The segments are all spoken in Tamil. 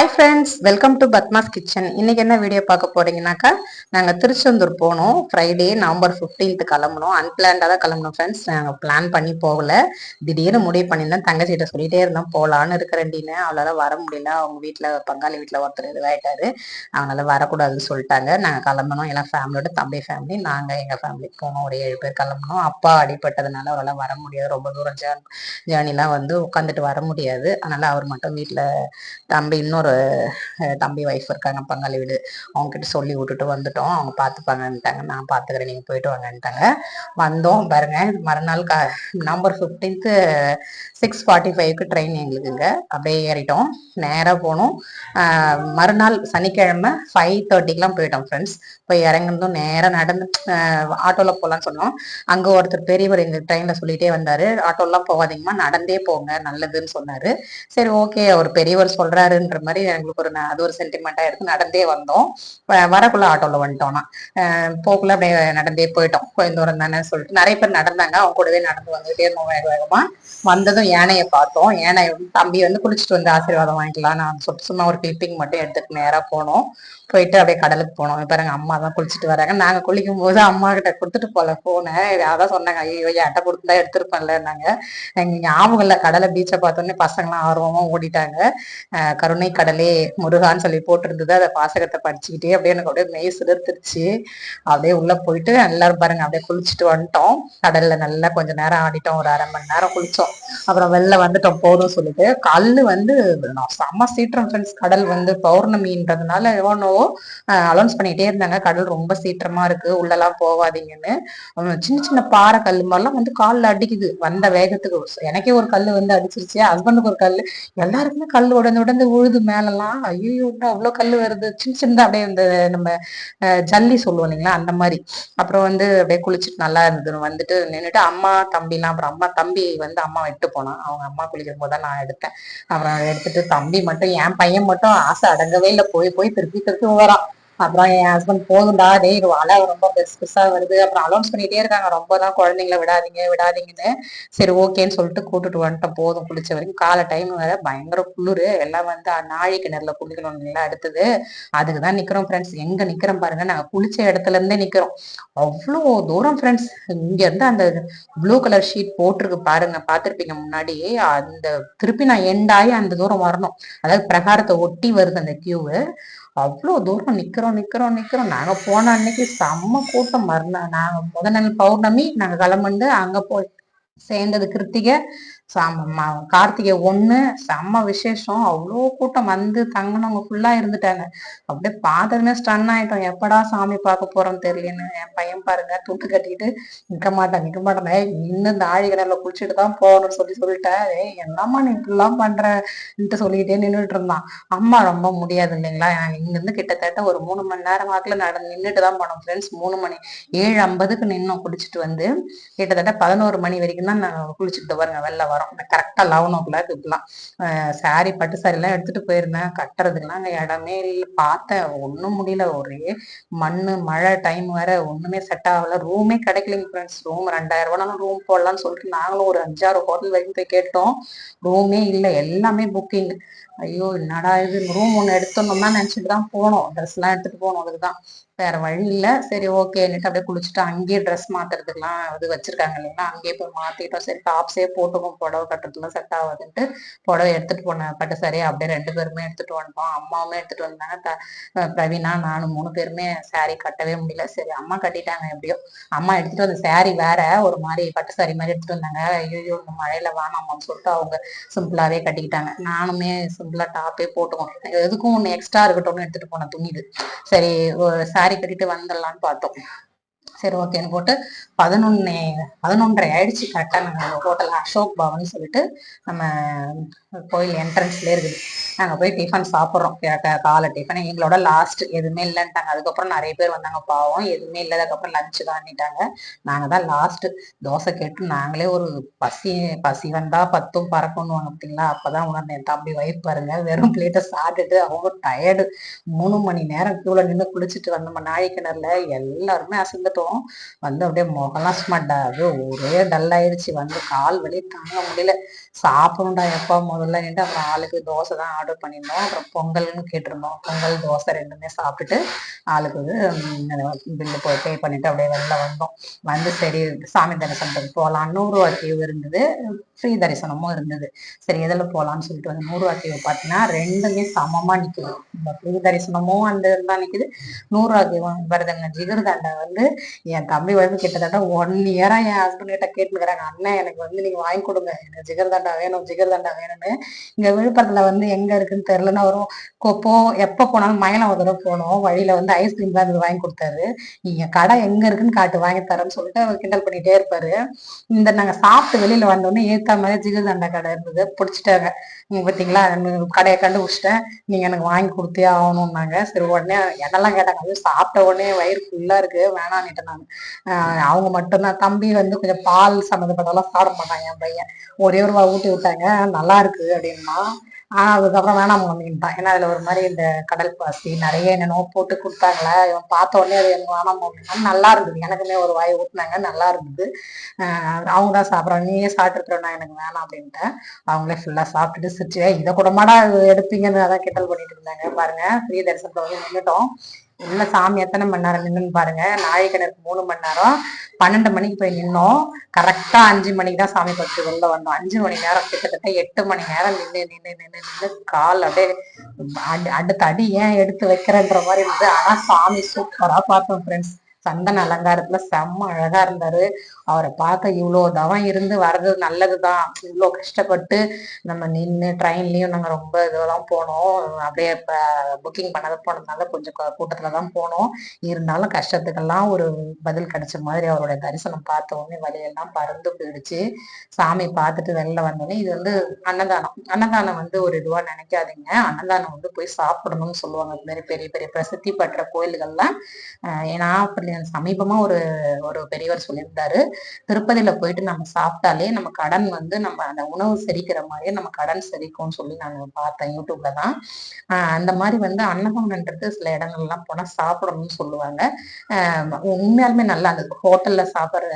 Hi friends welcome to Padma's kitchen இன்னைக்கு என்ன வீடியோ பார்க்க போறீங்கன்னாக்கா நாங்கள் திருச்செந்தூர் போனோம். ஃப்ரைடே நவம்பர் ஃபிஃப்டீன்த்து கிளம்பணும் அன்பிளான்டாக தான் கிளம்பணும் ஃப்ரெண்ட்ஸ் நாங்கள் பிளான் பண்ணி போகல. திடீர்னு முடிவு பண்ணியிருந்தேன். தங்கச்சிட்ட சொல்லிட்டே இருந்தோம். போகலான்னு இருக்கிறேன்டின்னு அவளால் வர முடியல. அவங்க வீட்டில் பங்காளி வீட்டில் ஒருத்தர் இதுவாகிட்டாரு அவனால் வரக்கூடாதுன்னு சொல்லிட்டாங்க. நாங்கள் கிளம்பணும் எல்லாம் ஃபேமிலியோட தம்பி ஃபேமிலி நாங்கள் எங்கள் ஃபேமிலி போனோம். ஒரு ஏழு பேர் கிளம்பணும் அப்பா அடிப்பட்டதுனால அவரால் வர முடியாது. ரொம்ப தூரம் ஜேர்னிலாம் வந்து உட்காந்துட்டு வர முடியாது. அதனால் அவர் மட்டும் வீட்டில் தம்பி இன்னொரு ஒரு தம்பி ஒய்ஃப் இருக்காங்க. பங்காளி வீடு. அவங்ககிட்ட சொல்லி விட்டுட்டு வந்துட்டோம். அவங்க பார்த்துப்பாங்கன்ட்டாங்க நான் பார்த்துக்கிறேன் நீங்கள் போயிட்டு வாங்கன்ட்டாங்க. வந்தோம். பாருங்க. மறுநாள் க நவம்பர் ஃபிஃப்டீன்த்து சிக்ஸ் ஃபார்ட்டி ஃபைவ்க்கு ட்ரெயின் எங்களுக்குங்க. அப்படியே ஏறிட்டோம். நேராக போனோம். மறுநாள் சனிக்கிழமை ஃபைவ் தேர்ட்டிக்கெலாம் போயிட்டோம் ஃப்ரெண்ட்ஸ் போய் இறங்குனதும் நேராக நடந்து ஆட்டோவில் போகலான்னு சொன்னோம். அங்கே ஒருத்தர் பெரியவர் எங்கள் ட்ரெயினில் சொல்லிகிட்டே வந்தார். ஆட்டோலாம் போகாதீங்கம்மா. நடந்தே போங்க. நல்லதுன்னு சொன்னார். சரி ஓகே அவர் பெரியவர் சொல்கிறாருன்ற மாதிரி எங்களுக்கு ஒரு அது ஒரு சென்டிமெண்ட்டாக இருக்கு நடந்தே வந்தோம். வரக்குள்ள ஆட்டோல வந்துட்டோம்னா. போக்குள்ள அப்படியே நடந்தே போயிட்டோம். கொஞ்சம் தூரம் தானே சொல்லிட்டு. நிறைய பேர் நடந்தாங்க. அவங்க கூடவே நடந்து வந்துட்டே இருந்தோம் வேக வேகமாக வந்ததும் யானையை பார்த்தோம். யானை தம்பி வந்து குளிச்சுட்டு வந்து ஆசீர்வாதம் வாங்கிக்கலாம் நான் சொல்லிட்டு சும்மா ஒரு கிளிப்பிங் மட்டும் எடுத்துட்டு நேராக போனோம். போயிட்டு அப்படியே கடலுக்கு போனோம். பாருங்க அம்மா தான் குளிச்சுட்டு வராங்க. நாங்க குளிக்கும் போது அம்மா கிட்ட கொடுத்துட்டு போல போனேன் அதான் சொன்னாங்க ஐயோ ஏட்ட கொடுத்துருந்தா எடுத்திருப்பேன்ல நாங்க எங்க ஞாபகம் இல்ல. கடலை பீச்சை பார்த்தோன்னே பசங்களாம் ஆர்வமா ஓடிட்டாங்க. கருணை கடலே முருகான்னு சொல்லி போட்டிருந்தது. அதை பாசகத்தை படிச்சுக்கிட்டே அப்படியே எனக்கு அப்படியே மெய் சிலிர்த்துருச்சு அப்படியே உள்ள போயிட்டு எல்லாரும் பாருங்க அப்படியே குளிச்சுட்டு வந்துட்டோம். கடல்ல நல்லா கொஞ்ச நேரம் ஆடிட்டோம். ஒரு அரை மணி நேரம் குளிச்சோம். அப்புறம் வெளில வந்துட்டோம் போதும் சொல்லிட்டு. கல் வந்து நான் செம்ம சீற்றம் ஃப்ரெண்ட்ஸ் கடல் வந்து பௌர்ணமின்றதுனால எவனோ அலௌன்ஸ் பண்ணிட்டே இருந்தாங்க. கடல் ரொம்ப சீற்றமா இருக்கு. உள்ளெல்லாம் போகாதீங்கன்னு. சின்ன சின்ன பாறை கல் மாதிரிலாம் வந்து கால்ல அடிக்குது. வந்த வேகத்துக்கு. எனக்கே ஒரு கல் வந்து அடிச்சிருச்சு. ஹஸ்பண்டுக்கு ஒரு கல் எல்லாருக்குமே கல் உடந்து உடந்து உழுது மேலெல்லாம் ஐயோ அவ்வளவு கல் வருது? சின்ன சின்னதா அப்படியே இந்த நம்ம ஜல்லி சொல்லுவோம் இல்லைங்களா? அந்த மாதிரி. அப்புறம் வந்து அப்படியே குளிச்சுட்டு நல்லா இருந்தது. வந்துட்டு நின்னுட்டு அம்மா தம்பிலாம் அப்புறம் அம்மா தம்பி வந்து அம்மா விட்டு போனான். அவங்க அம்மா குளிக்கும் போது தான் நான் எடுத்தேன். அப்புறம் எடுத்துட்டு தம்பி மட்டும் என் பையன் மட்டும் ஆசை அடங்கவே இல்லை. போய் போய் திருப்பி திருப்பி வரான் அப்புறம் என் ஹஸ்பண்ட் போதும்டா டே இது அலை ரொம்ப பெருசு பெருசா வருது. அப்புறம் அலௌன்ஸ் பண்ணிட்டே இருக்காங்க. ரொம்ப தான் குழந்தைங்கள விடாதீங்க விடாதீங்கன்னு. சரி ஓகேன்னு சொல்லிட்டு கூட்டிட்டு வந்துட்டோம் போதும் குளிச்ச வரைக்கும். காலை டைம் வேற பயங்கர குளிரு. எல்லாம் வந்து நாழி கிணறுல குளிக்கணும். நல்லா அடுத்தது. அதுக்கு தான் நிக்கிறோம் ஃப்ரெண்ட்ஸ் எங்க நிக்கிறோம் பாருங்க. நாங்க குளிச்ச இடத்துல இருந்தே நிக்கிறோம். அவ்வளோ தூரம் ஃப்ரெண்ட்ஸ் இங்க இருந்து அந்த ப்ளூ கலர் ஷீட் போட்டிருக்கு பாருங்க. பாத்திருப்பீங்க முன்னாடி. அந்த திருப்பி நான் எண்டாயி அந்த தூரம் வரணும். அதாவது பிரகாரத்தை ஒட்டி வருது அந்த கியூவு அவ்வளோ தூரம் நிக்கிறோம் நிக்கிறோம் நிக்கிறோம். நாங்க போன அன்னைக்கு செம்ம கூட்டம். மறுநாள் நாங்க முத நாள் பௌர்ணமி நாங்க கிளம்புண்டு அங்க போய் சேர்ந்தது கிருத்திகை. சாமம்மா கார்த்திகை ஒண்ணு செம்ம விசேஷம். அவ்வளோ கூட்டம் வந்து தங்கினவங்க ஃபுல்லா இருந்துட்டாங்க. அப்படியே பார்த்ததுமே ஸ்டன் ஆயிட்டோம். எப்படா சாமி பார்க்க போறோம்னு தெரியலன்னு. என் பையன் பாருங்க துண்டு கட்டிட்டு நிற்க மாட்டேன் நிற்க மாட்டேன். இன்னும் இந்த ஆழி கிணறுல குளிச்சுட்டு தான் போகணும்னு சொல்லி சொல்லிட்டேன் ஏய் என்னம்மா நீ இப்படிலாம் பண்றன்ட்டு சொல்லிக்கிட்டே நின்றுட்டு இருந்தான். அம்மா ரொம்ப முடியாது இல்லைங்களா? இங்கிருந்து கிட்டத்தட்ட ஒரு மூணு மணி நேரம் வாக்குல நடந்து நின்றுட்டு தான் போனோம் ஃப்ரெண்ட்ஸ் மூணு மணி ஏழு ஐம்பதுக்கு நின்னோம் குளிச்சுட்டு வந்து. கிட்டத்தட்ட பதினோரு மணி வரைக்கும் தான் நான் குளிச்சுட்டு பாருங்க வெளில வரும். இந்த கரெக்டாக லெவன் ஓ கிளாக் இப்பெல்லாம் சாரி பட்டு சாரிலாம் எல்லாம் எடுத்துட்டு போயிருந்தேன். கட்டுறதுக்குலாம் அங்கே இடமே இல்லை. பார்த்தேன். ஒன்றும் முடியல. ஒரே மண்ணு மழை டைம் வேற. ஒன்றுமே செட் ஆகல. ரூமே கிடைக்கலங்க ஃப்ரெண்ட்ஸ் ரூம் ரெண்டாயிரம் ரூபானாலும் ரூம் போடலாம்னு சொல்லிட்டு நாங்களும் ஒரு அஞ்சாறு ஹோட்டல் வரைக்கும் போய் கேட்டோம். ரூமே இல்லை. எல்லாமே புக்கிங் ஐயோ என்னடா இது? ரூம் ஒன்று எடுத்தோம்னா நினச்சிட்டு தான் போனோம். ட்ரெஸ்லாம் எடுத்துகிட்டு போனோம். அதுக்கு தான் வேற வழி இல்லை. சரி ஓகேன்னுட்டு அப்படியே குளிச்சுட்டு அங்கேயே ட்ரெஸ் மாத்துறதுக்குலாம் இது வச்சிருக்காங்க இல்லைங்களா? அங்கேயே போய் மாத்திட்டோம். சரி டாப்ஸே போட்டுக்கும் புடவை கட்டுறதுலாம் செட் ஆகாதுன்ட்டு புடவை எடுத்துட்டு போனேன் பட்டு சரி அப்படியே ரெண்டு பேருமே எடுத்துட்டு வந்துட்டோம். அம்மாவுமே எடுத்துட்டு வந்தாங்க. த- பிரவீனா நானும் மூணு பேருமே சாரி கட்டவே முடியல. சரி அம்மா கட்டிட்டாங்க எப்படியோ. அம்மா எடுத்துட்டு வந்த சாரி வேற ஒரு மாதிரி பட்டு சாரி மாதிரி எடுத்துட்டு வந்தாங்க. ஐயோ இந்த மழையில வேணாமான்னு சொல்லிட்டு அவங்க சிம்பிளாவே கட்டிக்கிட்டாங்க. நானுமே சிம்பிளா டாப்பே போட்டுக்கோம் எதுக்கும் ஒன்று எக்ஸ்ட்ரா இருக்கட்டும்னு எடுத்துட்டு போனேன் துணிது சரி சரி ஒரு கட்டிட்டு வந்துடலாம்னு பார்த்தோம். சரி ஓகேன்னு போட்டு பதினொன்னு பதினொன்றரை ஆயிடுச்சு. கரெக்டாக நாங்கள் ஹோட்டல் அசோக் பவன் சொல்லிட்டு நம்ம கோயில் என்ட்ரன்ஸ்லேயே இருக்குது. நாங்கள் போய் டிஃபன் சாப்பிட்றோம். காலை டிஃபன் எங்களோட லாஸ்ட் எதுவுமே இல்லைன்ட்டாங்க. அதுக்கப்புறம் நிறைய பேர் வந்தாங்க. பாவம் எதுவுமே இல்லை. அதுக்கப்புறம் லஞ்சு தான்ட்டாங்க நாங்கள் தான் லாஸ்ட்டு தோசை கேட்டு நாங்களே ஒரு பசி பசி வந்தால் பத்தும் பறக்கணும் அப்படிங்களா அப்போ தான் உணர்ந்தேன். என் தம்பி வயிறு பாருங்க. வெறும் பிளேட்டை சாப்பிட்டுட்டு அவங்க டயர்டு மூணு மணி நேரம் கியூல நின்று குளிச்சுட்டு வந்தோம். நாய் கிணறுல எல்லாருமே அசந்துட்டோம் வந்து அப்படியே முகம்லாம் சும்மா அப்படியே ஒரே டல் ஆயிடுச்சு. வந்து கால் வலி தாங்க முடியல. சாப்பிடணும்டா எப்போ முதல்லன்ட்டு அப்புறம் ஆளுக்கு தோசை தான் ஆர்டர் பண்ணியிருந்தோம். அப்புறம் பொங்கல்னு கேட்டிருந்தோம். பொங்கல் தோசை ரெண்டுமே சாப்பிட்டுட்டு ஆளுக்கு வந்து பில்லு போய் பே பண்ணிட்டு அப்படியே வெளில வந்தோம். வந்து சரி சாமி தரிசனத்துக்கு போகலாம் நூறுரூவா தீவு இருந்தது. ஃப்ரீ தரிசனமும் இருந்தது. சரி எதில் போகலான்னு சொல்லிட்டு வந்து நூறுரூவா தீவு பார்த்தீங்கன்னா ரெண்டுமே சமமாக நிற்குது இந்த ஃப்ரீ தரிசனமும் அந்த தான் நிற்குது நூறுரூவா தீவும் வருதுங்க ஜிகர்தாண்டை வந்து என் தம்பி வந்து கிட்டத்தட்ட ஒன் இயராக என் ஹஸ்பண்ட் கிட்ட கேட்டுக்கிறாங்க அண்ணன் எனக்கு வந்து நீங்கள் வாங்கி கொடுங்க. எனக்கு ஜிகர் தாண்டா வேணும் ஜிகர் தாண்டா வேணும்னு. இங்க விழுப்புரத்துல வந்து எங்க இருக்குன்னு தெரியலன்னா வரும் போ எப்போ போனாலும் மயிலம் ஒரு தடவை போனோம். வழியில வந்து ஐஸ்கிரீம் தான் வாங்கி கொடுத்தாரு. நீங்க கடை எங்க இருக்குன்னு காட்டு வாங்கி தரேன்னு சொல்லிட்டு அவர் கிண்டல் பண்ணிட்டே இருப்பாரு. இந்த நாங்க சாப்பிட்டு வெளியில வந்தோடனே ஏத்தா மாதிரி ஜிகர்தண்டா கடை இருந்தது. பிடிச்சிட்டாங்க. நீங்க பாத்தீங்களா? கடையை கண்டுபிடிச்சிட்டேன். நீங்க எனக்கு வாங்கி கொடுத்தே ஆகணும்னாங்க. சரி உடனே என்னெல்லாம் கேட்டாங்க? சாப்பிட்ட உடனே வயிறு ஃபுல்லா இருக்கு. வேணான்னுட்டு நான் அவங்க மட்டும்தான். தம்பி வந்து கொஞ்சம் பால் சம்மந்தப்பட்டதெல்லாம் சாப்பிட மாட்டாங்க என் பையன். ஒரே ஒரு ஊட்டி விட்டாங்க. நல்லா இருக்கு அப்படின்னா ஆனா அதுக்கப்புறம் வேணாம் மம்மின்ட்டான். ஏன்னா அதுல ஒரு மாதிரி இந்த கடல் பாசி நிறைய என்னென்னோ போட்டு கொடுத்தாங்களே? இவன் பார்த்த உடனே அது எனக்கு வேணாம் அப்படின்னா நல்லா இருந்தது. எனக்குமே ஒரு வாய் ஊட்டினாங்க. நல்லா இருந்தது. அவங்க தான் சாப்பிட்றாங்க. நீயே சாப்பிட்டுருக்குறேன் எனக்கு வேணாம் அப்படின்ட்டேன். அவங்களே ஃபுல்லா சாப்பிட்டுட்டு சிரிச்சு இதை கூடமாடா எடுப்பீங்கன்னு அதான் கிண்டல் பண்ணிட்டு இருந்தாங்க. பாருங்க ஃப்ரீ தரிசனத்தை வந்து நின்றுட்டோம் உள்ள சாமி எத்தனை மணி நேரம் நின்றுன்னு பாருங்க. நாயக்கனருக்கு மூணு மணி நேரம். பன்னெண்டு மணிக்கு போய் நின்னோம். கரெக்டா அஞ்சு மணிக்கு தான் சாமி பற்றி உள்ள வந்தோம். அஞ்சு மணி நேரம் கிட்டத்தட்ட எட்டு மணி நேரம் நின்று நின்று நின்று நின்று கால் அப்படியே அடுத்த அடி ஏன் எடுத்து வைக்கிறேன்ற மாதிரி இருந்தது. ஆனா சாமி சூப்பரா பார்த்தோம் ஃப்ரெண்ட்ஸ் சந்தன அலங்காரத்துல செம்ம அழகா இருந்தாரு. அவரை பார்க்க இவ்வளோ தவம் இருந்து வர்றது நல்லதுதான். இவ்வளோ கஷ்டப்பட்டு நம்ம நின்று ட்ரெயின்லயும் நாங்கள் ரொம்ப இதெல்லாம் போனோம். அப்படியே இப்போ புக்கிங் பண்ணத போனதுனால கொஞ்சம் கூட்டத்துல தான் போனோம். இருந்தாலும் கஷ்டத்துக்கெல்லாம் ஒரு பதில் கிடைச்ச மாதிரி அவருடைய தரிசனம் பார்த்த உடனே வழியெல்லாம் பறந்து போயிடுச்சு. சாமி பார்த்துட்டு வெளில வந்தோடனே இது வந்து அன்னதானம். அன்னதானம் வந்து ஒரு இதுவா நினைக்காதீங்க. அன்னதானம் வந்து போய் சாப்பிடணும்னு சொல்லுவாங்க. இது மாதிரி பெரிய பெரிய பிரசித்தி பெற்ற கோயில்கள்லாம் ஏன்னா சமீபமா ஒரு ஒரு பெரியவர் சொல்லியிருந்தாரு திருப்பதியில போயிட்டு நம்ம சாப்பிட்டாலே நம்ம கடன் வந்து நம்ம அந்த உணவு செரிக்கிற மாதிரியே நம்ம கடன் செரிக்கும்னு சொல்லி நான் பார்த்தேன் யூடியூப்ல தான். அந்த மாதிரி வந்து அன்னதானன்றது சில இடங்கள்லாம் போனா சாப்பிடணும்னு சொல்லுவாங்க. உண்மையாலுமே நல்லா அந்த ஹோட்டல்ல சாப்பிட்ற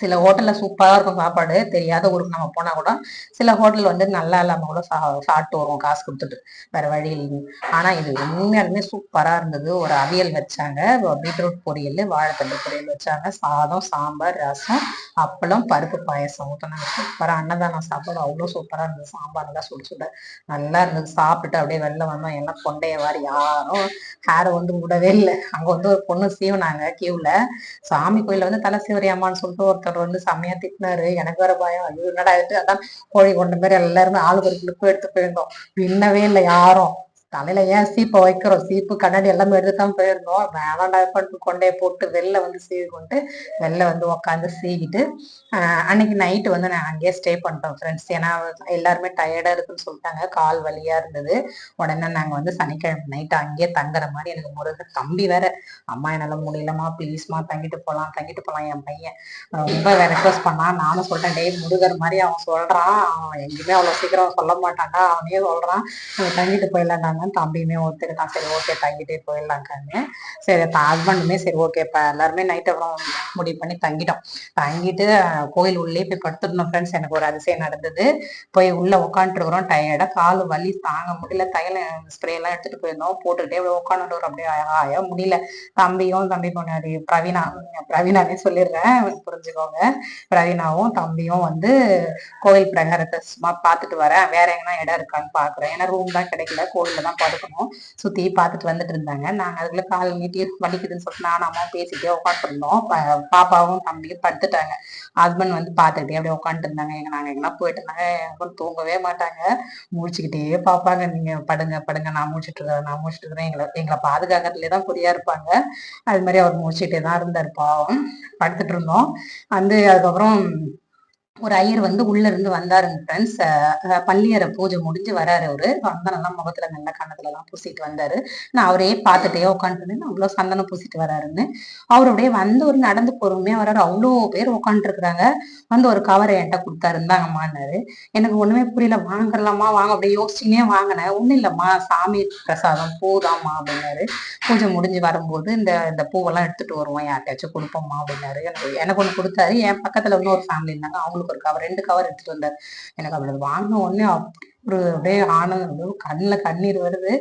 சில ஹோட்டல்ல சூப்பரா இருக்கும் சாப்பாடு தெரியாத ஊருக்கு நம்ம போனா கூட சில ஹோட்டல் வந்து நல்லா இல்லாம கூட சா சாப்பிட்டு வருவோம் காசு கொடுத்துட்டு. வேற வழி இல்லைங்க. ஆனா இது உண்மையாலுமே சூப்பரா இருந்தது. ஒரு அவியல் வச்சாங்க. பீட்ரூட் பொரியல் வாழைத்தண்டு பொரியல் வச்சாங்க. சாதம் சாம்பார் ரசம் அப்பளம் பருப்பு பாயசம். ஊற்றினாங்க சூப்பரா அன்னதானம் சாப்பாடு அவ்வளோ சூப்பரா இருந்தது. சாம்பார் நல்லா சுடு சுட நல்லா இருந்தது. சாப்பிட்டு அப்படியே வெளில வந்தோம். என்ன கொண்டைய வாரி யாரும் ஹேரை வந்து விடவே இல்லை. அங்க வந்து ஒரு பொண்ணு சீவனாங்க கியூல சாமி கோயில வந்து தலை அம்மான்னு சொல்லிட்டு ஒரு ஒருத்தர் வந்து செம்மையா திட்டினாரு. எனக்கு வேற பயம். ஐயோ என்னடா அதான் கோழி கொண்ட மாதிரி எல்லாருமே ஆளுக்கு ஒரு கிளிப்பு எடுத்து போயிருந்தோம். பின்னவே இல்லை யாரும். தலையில ஏன் சீப்பை வைக்கிறோம்? சீப்பு கண்ணாடி எல்லாமே எடுத்துதான் போயிருந்தோம் வேணாண்டா பண்ணிட்டு கொண்டே போட்டு வெளில வந்து சீவி கொண்டு வெளில வந்து உக்காந்து சீவிட்டு அன்னைக்கு நைட்டு வந்து நான் அங்கேயே ஸ்டே பண்ணிட்டோம் ஃப்ரெண்ட்ஸ் ஏன்னா எல்லாருமே டயர்டா இருக்குன்னு சொல்லிட்டாங்க. கால் வலியா இருந்தது. உடனே நாங்க வந்து சனிக்கிழமை நைட்டு அங்கேயே தங்குற மாதிரி எனக்கு முருகன் தம்பி வேற. அம்மா என்னால முடியலமா ப்ளீஸ்மா தங்கிட்டு போலாம் தங்கிட்டு போலாம் என் பையன். ரொம்ப ரெக்வஸ்ட் பண்ணான். நானும் சொல்லிட்டேன் டே முருகர் மாதிரி அவன் சொல்றான். அவன் எங்கேயுமே அவ்வளவு சீக்கிரம் சொல்ல மாட்டான்டா. அவனே சொல்றான் தங்கிட்டு போயிடலாண்டாங்க தம்பியுமே தம்பியுமே தான். சரி ஓகே தங்கிட்டே போயிடலாங்கான்னு சரி ஹஸ்பண்டுமே சரி ஓகே. இப்போ எல்லாருமே நைட் அப்புறம் முடிவு பண்ணி தங்கிட்டோம். தங்கிட்டு கோயில் உள்ளே போய் படுத்துருந்தோம் ஃப்ரெண்ட்ஸ் எனக்கு ஒரு அதிசயம் நடந்தது. போய் உள்ள உட்காந்துருக்குறோம் டயர்டா கால் வலி தாங்க முடியல. தையல ஸ்ப்ரே எல்லாம் எடுத்துட்டு போயிருந்தோம். போட்டுக்கிட்டே அப்படியே உட்காந்துட்டு அப்படியே ஆயா முடியல. தம்பியும் தம்பி பொண்ணாடி பிரவீனா பிரவீனாவே சொல்லிடுறேன். புரிஞ்சுக்கோங்க. பிரவீனாவும் தம்பியும் வந்து கோயில் பிரகாரத்தை சும்மா பார்த்துட்டு வரேன். வேற எங்கன்னா இடம் இருக்கான்னு பாக்குறேன் ஏன்னா ரூம் தான் கிடைக்கல. கோயில்ல தான் தான் படுக்கணும். சுத்தி பார்த்துட்டு வந்துட்டு இருந்தாங்க. நாங்க அதுக்குள்ள கால் நீட்டி வலிக்குதுன்னு சொல்லிட்டு நானும் அம்மா பேசிட்டே உட்காந்துருந்தோம் பாப்பாவும் தம்பியும் படுத்துட்டாங்க. ஹஸ்பண்ட் வந்து பார்த்துக்கிட்டே அப்படியே உட்காந்துட்டு இருந்தாங்க. எங்க நாங்க எங்கன்னா போயிட்டு இருந்தாங்க எனக்கு தூங்கவே மாட்டாங்க. முடிச்சுக்கிட்டே பார்ப்பாங்க. நீங்க படுங்க படுங்க. நான் முடிச்சுட்டு இருக்கிறேன் நான் முடிச்சுட்டு இருக்கிறேன். எங்களை எங்களை பாதுகாக்கிறதுலே தான் குறியா இருப்பாங்க அது மாதிரி அவர் முடிச்சுட்டே தான் இருந்தார். பாவம். படுத்துட்டு இருந்தோம். வந்து அதுக்கப்புறம் ஒரு ஐயர் வந்து உள்ள இருந்து வந்தாருங்க ஃப்ரெண்ட்ஸ் பள்ளியரை பூஜை முடிஞ்சு வராரு அவரு. சந்தனம்லாம் முகத்துல நல்ல கண்ணத்துல எல்லாம் பூசிட்டு வந்தாரு. நான் அவரே பார்த்துட்டே உட்காந்துருந்தேன் அவ்வளோ சந்தனம் பூசிட்டு வராருன்னு. அவர் அப்படியே வந்து ஒரு நடந்து பொறுமையா வராரு. அவ்வளோ பேர் உட்காந்துருக்குறாங்க வந்து ஒரு கவரை என்கிட்ட கொடுத்தாருந்தாங்கம்மான்னாரு எனக்கு ஒண்ணுமே புரியல. வாங்கலாமா வாங்க. அப்படியே யோசிச்சுனே வாங்கினேன். ஒண்ணும் இல்லம்மா. சாமி பிரசாதம் பூதாம்மா அப்படின்னாரு. பூஜை முடிஞ்சு வரும்போது இந்த இந்த பூவெல்லாம் எடுத்துட்டு வருவோம். யார்கிட்டயாச்சும் கொடுப்போம்மா அப்படின்னாரு. எனக்கு ஒன்று கொடுத்தாரு. என் பக்கத்துல இன்னொரு ஒரு ஃபேமிலி இருந்தாங்க. அவங்க அவங்களுக்கு ஒரு கவர் ரெண்டு கவர் எடுத்துட்டு வந்தார். எனக்கு அவளது வாங்கின உடனே அப்படி ஒரு அப்படியே ஆனந்தம் கண்ணில் கண்ணீர் வருது.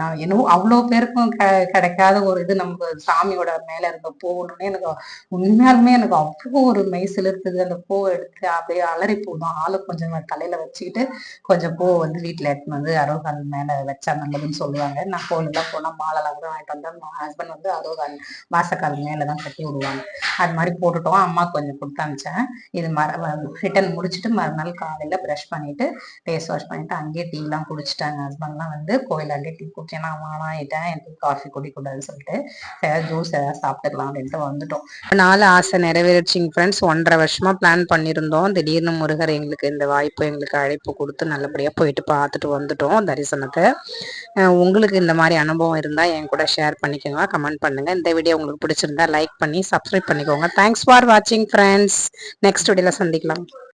நான் என்னவோ அவ்வளோ பேருக்கும் க கிடைக்காத ஒரு இது நம்ம சாமியோட மேல இருக்க போகணும்னே எனக்கு உண்மையாலுமே எனக்கு அவ்வளோ ஒரு மெய் இருக்குது அந்த பூவை எடுத்து அப்படியே அலறி பூ தான் ஆளு கொஞ்சம் தலையில வச்சுக்கிட்டு கொஞ்சம் பூவை வந்து வீட்டுல எடுத்துன்னு வந்து அரோகால் மேல வச்சா நல்லதுன்னு சொல்லுவாங்க. நான் கோயிலெல்லாம் போனா மாலைலாம் கூட வாங்கிட்டு வந்தேன் ஹஸ்பண்ட் வந்து அரோகால் வாசக்கால் மேலதான் கட்டி விடுவாங்க. அது மாதிரி போட்டுட்டோம். அம்மா கொஞ்சம் கொடுத்து அனுப்பிச்சேன். இது மர ரிட்டன் முடிச்சுட்டு மறுநாள் காலையில ப்ரஷ் பண்ணிட்டு பேச வாஷ் பண்ணிட்டு அங்கேயே டீலாம் குடிச்சிட்டாங்க ஹஸ்பண்ட்லாம் வந்து கோயிலாண்டே டீ குடிச்சேன் நான் வானாயிட்டேன் எனக்கு காஃபி குடிக்கூடாதுன்னு சொல்லிட்டு ஏதாவது ஜூஸ் ஏதாவது சாப்பிட்டுக்கலாம் அப்படின்ட்டு வந்துட்டோம். நாலு ஆசை நிறைவேறிச்சிங்க ஃப்ரெண்ட்ஸ் ஒன்றரை வருஷமா பிளான் பண்ணியிருந்தோம். திடீர்னு முருகர் எங்களுக்கு இந்த வாய்ப்பு எங்களுக்கு அழைப்பு கொடுத்து நல்லபடியாக போயிட்டு பார்த்துட்டு வந்துட்டோம். தரிசனத்தை. உங்களுக்கு இந்த மாதிரி அனுபவம் இருந்தால் என் கூட ஷேர் பண்ணிக்கோங்க. கமெண்ட் பண்ணுங்க. இந்த வீடியோ உங்களுக்கு பிடிச்சிருந்தா லைக் பண்ணி சப்ஸ்கிரைப் பண்ணிக்கோங்க. தேங்க்ஸ் ஃபார் வாட்சிங் ஃப்ரெண்ட்ஸ் நெக்ஸ்ட் வீடியோவில் சந்திக்கலாம்.